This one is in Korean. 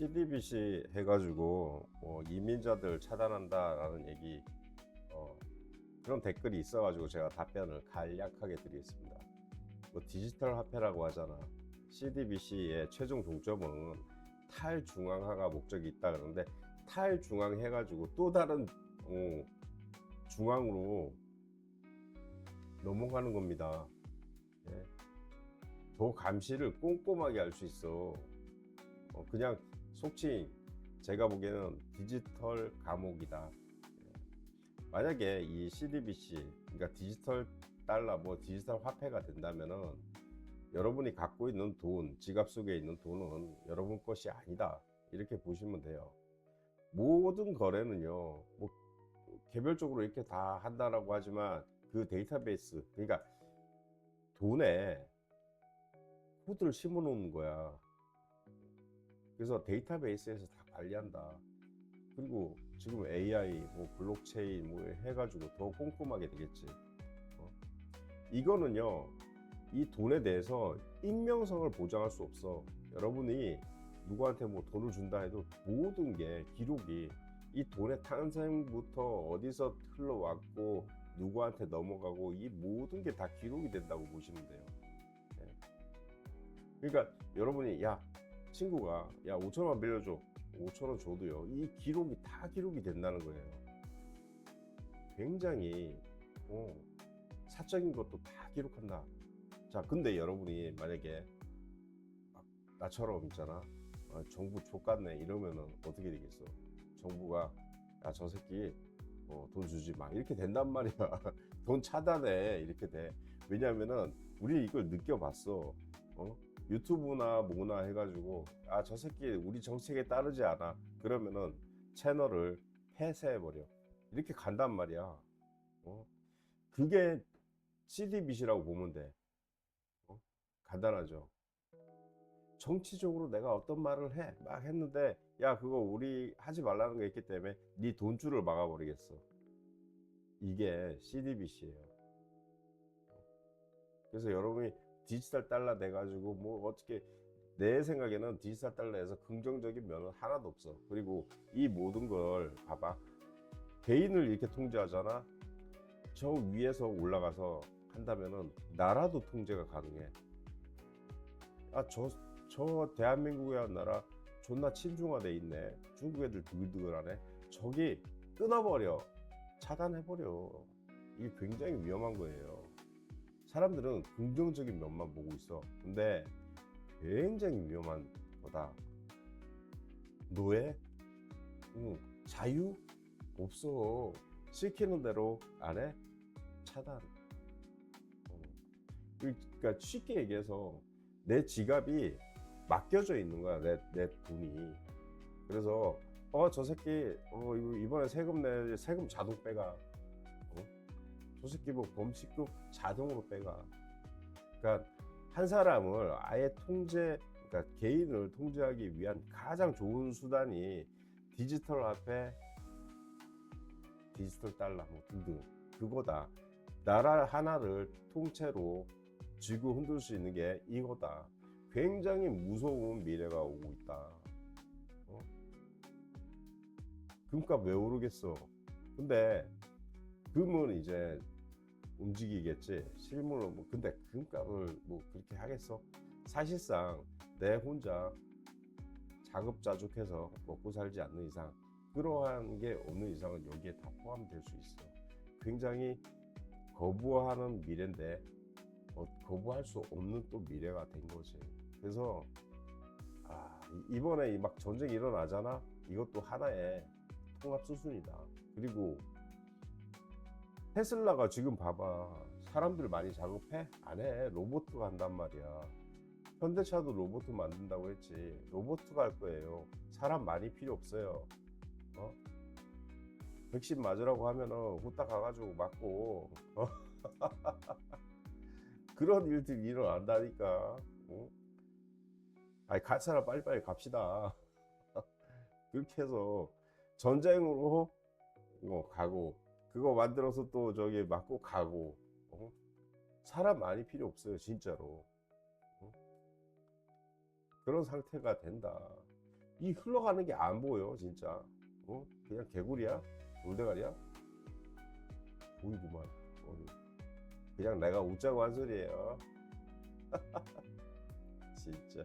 CDBC 해가지고 뭐 이민자들 차단한다라는 얘기 어, 그런 댓글이 있어가지고 제가 답변을 간략하게 드리겠습니다. 뭐 디지털 화폐라고 하잖아. CDBC의 최종 종점은 탈중앙화가 목적이 있다 그러는데 탈중앙 해가지고 또 다른 어, 중앙으로 넘어가는 겁니다. 예. 더 감시를 꼼꼼하게 할 수 있어. 어, 그냥 속칭 제가 보기에는 디지털 감옥이다. 예. 만약에 이 CDBC, 그러니까 디지털 달러, 뭐 디지털 화폐가 된다면은 여러분이 갖고 있는 돈, 지갑 속에 있는 돈은 여러분 것이 아니다. 이렇게 보시면 돼요. 모든 거래는요, 뭐 개별적으로 이렇게 다 한다라고 하지만 그 데이터베이스, 그러니까 돈에 코드를 심어 놓는 거야. 그래서 데이터베이스에서 다 관리한다. 그리고 지금 AI, 뭐 블록체인 뭐 해가지고 더 꼼꼼하게 되겠지. 어? 이거는요, 이 돈에 대해서 익명성을 보장할 수 없어. 여러분이 누구한테 뭐 돈을 준다 해도 모든 게 기록이 이 돈의 탄생부터 어디서 흘러왔고 누구한테 넘어가고 이 모든 게 다 기록이 된다고 보시면 돼요. 예. 그러니까 여러분이 야 친구가 야 5천 원 빌려줘. 5천 원 줘도요. 이 기록이 다 기록이 된다는 거예요. 굉장히 어, 사적인 것도 다 기록한다. 자 근데 여러분이 만약에 막 나처럼 있잖아. 아, 정부 족같네. 이러면은 어떻게 되겠어? 정부가 야 저 새끼 어, 돈 주지 마. 이렇게 된단 말이야 돈 차단해. 이렇게 돼. 왜냐면은 우리 이걸 느껴봤어. 어? 유튜브나 뭐나 해가지고 아 저 새끼 우리 정책에 따르지 않아. 그러면은 채널을 폐쇄해버려. 이렇게 간단 말이야. 어? 그게 CDBC라고 보면 돼. 어? 간단하죠. 정치적으로 내가 어떤 말을 해? 막 했는데 야 그거 우리 하지 말라는 게 있기 때문에 네 돈줄을 막아버리겠어. 이게 CDBC예요. 그래서 여러분이 디지털 달러 내 가지고 뭐 어떻게 내 생각에는 디지털 달러에서 긍정적인 면은 하나도 없어 그리고 이 모든 걸 봐봐 개인을 이렇게 통제하잖아 저 위에서 올라가서 한다면은 나라도 통제가 가능해 아 저 저 대한민국이라는 나라 존나 친중화돼 있네. 중국 애들 드글드글하네. 저기 끊어버려. 차단해버려. 이게 굉장히 위험한 거예요. 사람들은 긍정적인 면만 보고 있어. 근데 굉장히 위험한 거다. 노예? 응. 자유? 없어. 시키는 대로 안 해? 차단. 어. 그러니까 쉽게 얘기해서 내 지갑이 맡겨져 있는 거야 내, 내 돈이 그래서 어 저 새끼 어 이번에 세금 내 세금 자동 빼가 어? 뭐 범칙금 자동으로 빼가 그러니까 한 사람을 아예 통제 그러니까 개인을 통제하기 위한 가장 좋은 수단이 디지털 화폐 디지털 달러 뭐 등등 그거다 나라 하나를 통째로 쥐고 흔들 수 있는 게 이거다 굉장히 무서운 미래가 오고 있다. 어? 금값 왜 오르겠어? 근데 금은 이제 움직이겠지. 실물로 뭐 근데 금값을 뭐 그렇게 하겠어? 사실상 내 혼자 자급자족해서 먹고 살지 않는 이상 그러한 게 없는 이상은 여기에 다 포함될 수 있어. 굉장히 거부하는 미래인데 어, 거부할 수 없는 또 미래가 된 거지. 그래서 아, 이- 이번에 이막 전쟁이 일어나잖아. 이것도 하나의 통합 수순이다. 그리고 테슬라가 지금 봐봐. 사람들 많이 작업해? 안 해. 로봇가 한단 말이야. 현대차도 로봇 만든다고 했지. 로봇가 할 거예요. 사람 많이 필요 없어요. 어? 백신 맞으라고 하면은 후딱 가가지고 맞고 어? 그런 일들이 일어난다니까. 어? 아니 갈 사람 빨리빨리 갑시다. 그렇게 해서 전쟁으로 어, 가고 그거 만들어서 또 저기 맞고 가고 어? 사람 많이 필요 없어요 진짜로 어? 그런 상태가 된다. 이 흘러가는 게 안 보여 진짜 어? 그냥 개구리야 돌대가리야 보이구만 어, 그냥 내가 웃자고 한 소리예요 진짜